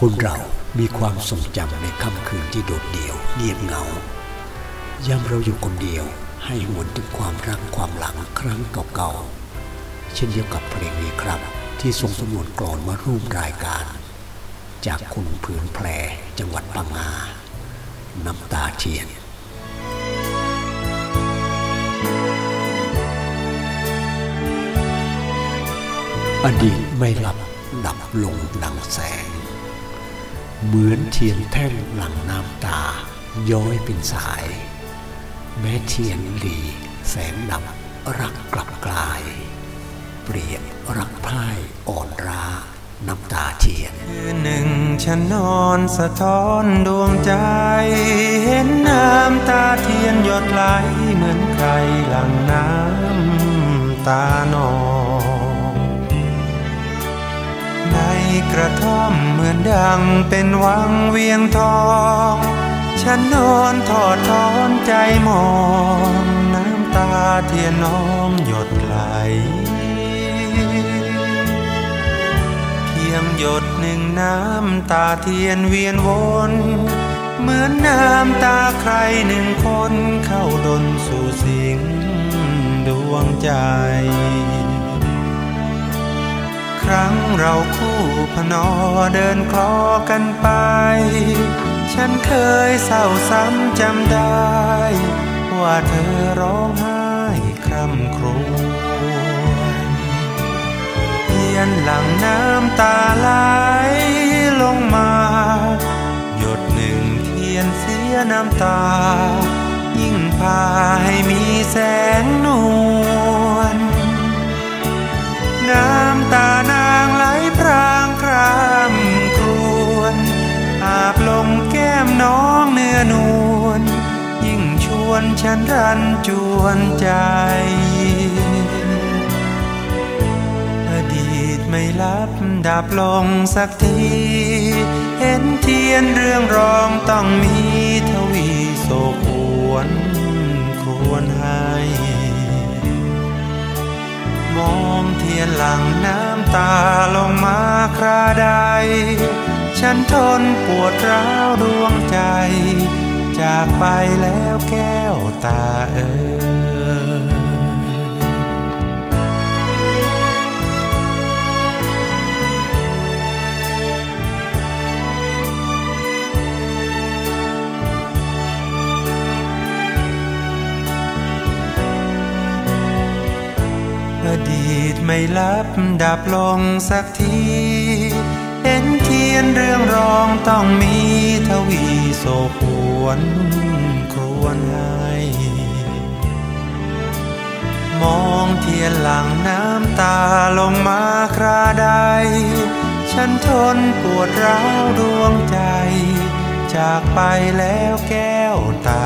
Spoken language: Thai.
คนเรามีความทรงจำในค่ำคืนที่โดดเดี่ยวเงียบเหงายามเราอยู่คนเดียวให้หวนถึงความรักความหลังครั้งเก่าๆเช่นเดียวกับเพลงนี้ครับ ที่ทรงสมวนกรอนมาร่วมรายการ จากคุณผืนแพรจังหวัดปังงาน้ำตาเทียนอดีตไม่หลับดับลงดังแสง เหมือนเทียนแท่งหลังน้ำตา ย้อยเป็นสาย แม้เทียนหลีแสงดับรักกลับกลาย เปรียบรักพ่ายอ่อนราน้ำตาเทียน คืนหนึ่งฉันนอนสะท้อนดวงใจ เห็นน้ำตาเทียนหยดไหลเหมือนใครหลังน้ำตานอง กระท่อมเหมือนดังเป็นวังเวียงทอง ฉันนอนทอดทอนใจมอง น้ำตาเทียนน้องหยดไหล เพียงหยดหนึ่งน้ำตาเทียนเวียนวน เหมือนน้ำตาใครหนึ่งคนเข้าดนสู่สิงดวงใจ ครั้งเราคู่พนอเดินคลอกันไป ฉันเคยเศร้าซ้ำจำได้ ว่าเธอร้องไห้คร่ำครวญเพียนหลังน้ำตาไหลลงมา หยดหนึ่งเทียนเสียน้ำตา ยิ่งพาให้มีแสง วนฉันรันจวนใจ อดีตไม่ลับดับลงสักที เห็นเทียนเรื่องรองต้องมีทวีโศกวนควรให้ มองเทียนหลังน้ำตาลงมาคราใด ฉันทนปวดร้าวดวงใจ จากไปแล้วแก้วตาเอ๋ยอดีตไม่ลับดับลงสักที เห็นเทียนเรื่องรองต้องมี ศกหวนครวนให้ มองเทียนหลังน้ำตาลงมาคราใด ฉันทนปวดร้าวดวงใจ จากไปแล้วแก้วตา